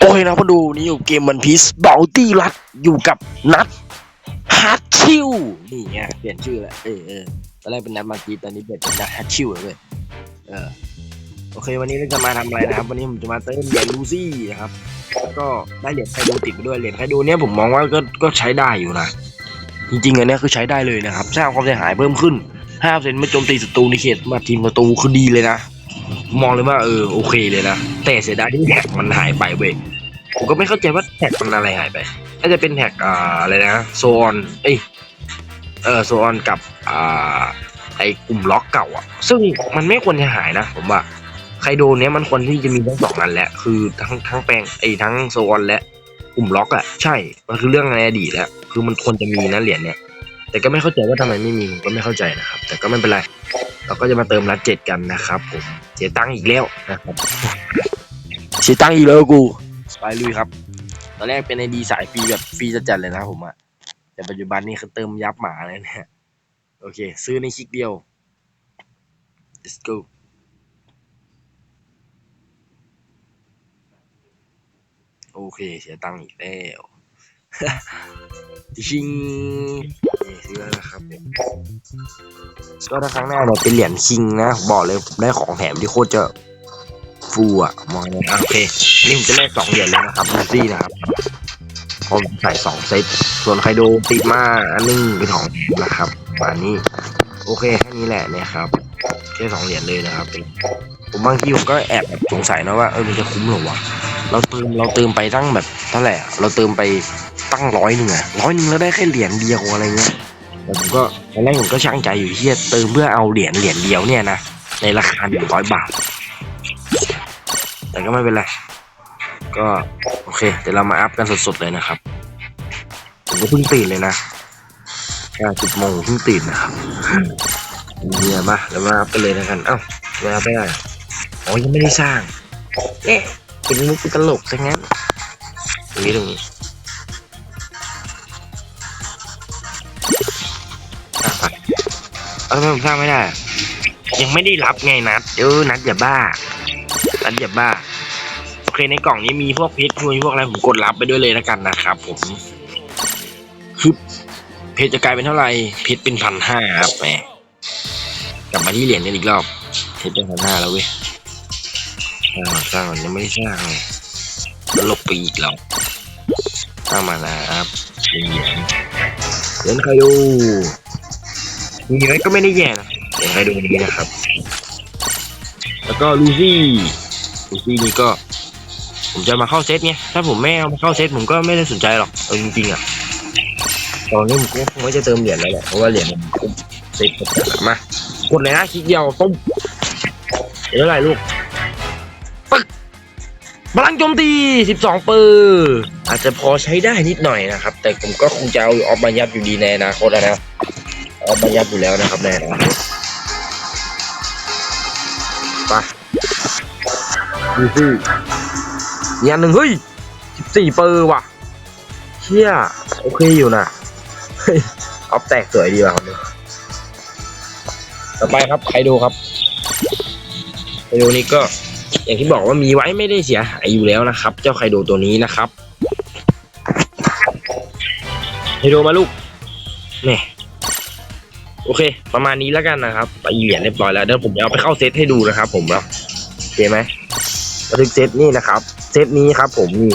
โอเคนะมาดูนี่อยู่เกมมันพีซบอลตี้รัดอยู่กับนัทฮัตชิวนี่ไงเปลี่ยนชื่อแล้วเออเออตอนแรกเป็นนัทมากีตอนนี้เปลี่ยนเป็นนัทฮัตชิวเลยเออโอเค วันนี้เราจะมาทำอะไรนะครับ วันนี้ผมจะมาเติมเหรียญลูซี่นะครับแล้วก็ได้เหรียญไคโดติดไปด้วยเหรียญไคโดเนี้ยผมมองว่าก็ก็ใช้ได้อยู่นะจริงๆอันเนี้ยคือใช้ได้เลยนะครับสร้างความเสียหายเพิ่มขึ้น5%ไม่โจมตีศัตรูในเขตมาทีมประตูคือดีเลยนะมองเลยว่าเออโอเคเลยนะแต่เสียดายที่แท็กมันหายไปเว้ย ผมก็ไม่เข้าใจว่าแท็กมันอะไรหายไปน่าจะเป็นแท็กอ่าอะไรนะโซออนเอ้ยเออโซออนกับอ่าไอกลุ่มล็อกเก่าอะ ซึ่งมันไม่ควรจะหายนะ ผมว่าไคโดเนี้ยมันควรที่จะมีทั้งสองนั้นแหละ คือทั้งทั้งแปลงไอ้ทั้งโซออนและกลุ่มล็อกอะใช่ มันคือเรื่องในอดีตแล้ว คือมันควรจะมีนะเหรียญเนี้ยแต่ก็ไม่เข้าใจว่าทำไมไม่มีผมก็ไม่เข้าใจนะครับ แต่ก็ไม่เป็นไร เราก็จะมาเติมรัดเจ็ดกันนะครับผมเสียตังค์อีกแล้วนะครับเสียตังค์อีกแล้วกู ไปลุยครับ ตอนแรกเป็นไอดีสายฟรีแบบฟรีจัดเลยนะผมอะแต่ปัจจุบันนี้คือเติมยับหมาเลยเนี่ยโอเค ซื้อในคลิกเดียว let's go โอเค เสียตังค์อีกแล้วชิงซื้อแล้วนะครับก็ถ้าครั้งหน้าเนี่ยเป็นเหรียญคิงนะ บอกเลยได้ของแถมที่โคตรจะ ฟูอะมองเลยอะโอเค นี่ผมจะแลกสองเหรียญเลยนะครับลูซี่นะครับผมใส่สองเซต ส่วนไคโดติดมาอันนึงเป็นของนะครับอันนี้ โอเคแค่นี้แหละนะครับแค่สองเหรียญเลยนะครับผมบางทีผมก็แอบสงสัยนะว่าเออมันจะคุ้มหรอวะเราเติมเราเติมไปตั้งแบบเท่าไหร่เราเติมไปตั้งร้อยหนึ่งอะร้อยหนึ่งแล้วได้แค่เหรียญเดียวอะไรเงี้ยแต่ผมก็ตอนแรกผมก็ช่างใจอยู่ที่จะเติมเพื่อเอาเหรียญเหรียญเดียวเนี่ยนะในราคาหนึ่งร้อยบาท แต่ก็ไม่เป็นไร ก็โอเค เดี๋ยวเรามาอัพกันสดๆเลยนะครับ ผมก็เพิ่งตื่นเลยนะแค่สิบโมงเพิ่งตื่นนะครับเนี่ยมาแล้วมาอัพกันเลยนะกัน เอ้ามาอัพไม่ได้อ๋อยังไม่ได้สร้างเอ๊ะเป็นมุกเป็นตลกซะงั้นตรงนี้ตรงนี้อะไปเอาทำไมผมสร้างไม่ได้อะยังไม่ได้รับไงนัดเออนัดอย่าบ้า อันัดอย่าบ้าโอเคในกล่องนี้มีพวกเพชรมีพวกอะไรผมกดรับไปด้วยเลยแล้วกันนะครับ ผมคือเพชรจะกลายเป็นเท่าไหร่เพชรเป็นพันห้าครับแหมกลับมาที่เหรียญกันอีกรอบเพชรเป็นพันห้าแล้วเว้ยสร้างก่อนยังไม่ได้สร้างเลยแล้วหลบไปอีกแล้วสร้างมานะครับเหรียญเหรียญใครดูมีไว้ก็ไม่ได้แย่นะเดี๋ยวให้ดูนี้นะครับ แล้วก็ลูซี่ ลูซี่นี่ก็ ผมจะมาเข้าเซตไงถ้าผมไม่เอามาเข้าเซตผมก็ไม่ได้สนใจหรอกเอาจริงๆอะตอนนี้ผมก็คงไม่จะเติมเหรียญแล้วแหละเพราะว่าเหรียญมันคุ้มเซตมากดเลยนะคลิกเดียวต้มเดี๋ยวอะไรลูกปึ๊กพลังโจมตี 12 เปอร์อาจจะพอใช้ได้นิดหน่อยนะครับ แต่ผมก็คงจะเอาออกมายัดอยู่ดีในอนาคตอะนะเอามายัดอยู่แล้วนะครับแน่น ดูสิอีกอันหนึ่งเฮ้ยสิบสี่เปอร์ว่ะเชี่ยโอเคอยู่นะเฮ้ยออฟแตกสวยดีว่ะคนนี้ต่อไปครับใครดูครับใครดูนี่ก็อย่างที่บอกว่ามีไว้ไม่ได้เสียหายอยู่แล้วนะครับ เจ้าไคโดตัวนี้นะครับไคโดมาลูกเนี่ยโอเค ประมาณนี้แล้วกันนะครับไปเหรียญเรียบร้อยแล้วเดี๋ยวผมจะเอาไปเข้าเซตให้ดูนะครับ ผมแล้วโอเคไหม มาถึงเซตนี่นะครับเซตนี้ครับ ผมนี่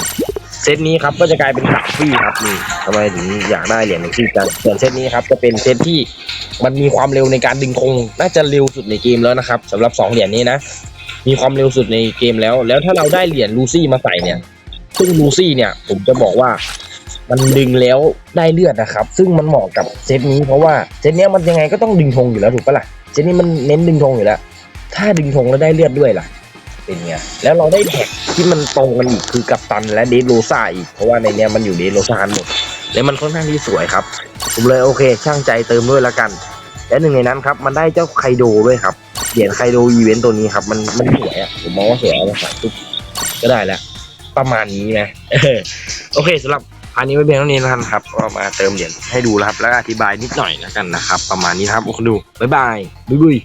เซตนี้ครับก็จะกลายเป็นสามฟี่ครับนี่ทำไมถึงอยากได้เหรียญหนึ่งฟี่กันส่วนเซตนี้ครับจะเป็นเซตที่มันมีความเร็วในการดึงธงน่าจะเร็วสุดในเกมแล้วนะครับสำหรับสองเหรียญนี้นะมีความเร็วสุดในเกมแล้ว แล้วถ้าเราได้เหรียญลูซี่มาใส่เนี่ย ซึ่งลูซี่เนี่ย ผมจะบอกว่ามันดึงแล้วได้เลือดนะครับ ซึ่งมันเหมาะกับเซตนี้เพราะว่าเซตเนี้ยมันยังไงก็ต้องดึงธงอยู่แล้วถูกปะล่ะเซตนี้มันเน้นดึงธงอยู่แล้ว ถ้าดึงธงแล้วได้เลือดด้วยล่ะ เป็นไงแล้วเราได้แท็กที่มันตรงกันอีกคือกัปตันและเดโรซาอีกเพราะว่าในเนี้ยมันอยู่เดโรซาหมดแล้วมันค่อนข้างที่สวยครับ ผมเลยโอเค ช่างใจเติมด้วยละกัน และหนึ่งในนั้นครับ มันได้เจ้าไคโดด้วยครับเหรียญไคโดอีเวนต์ตัวนี้ครับ มันมันสวยอะผมมองว่าสวยเอามาใส่ปุ๊บก็ได้แล้วประมาณนี้นะโอเคสำหรับอันนี้ไม่เพียงเท่านี้นะครับก็มาเติมเหรียญให้ดูครับ แล้วอธิบายนิดหน่อยแล้วกันนะครับ ประมาณนี้ครับโอ้คุณดูบ๊ายบายบุยบุย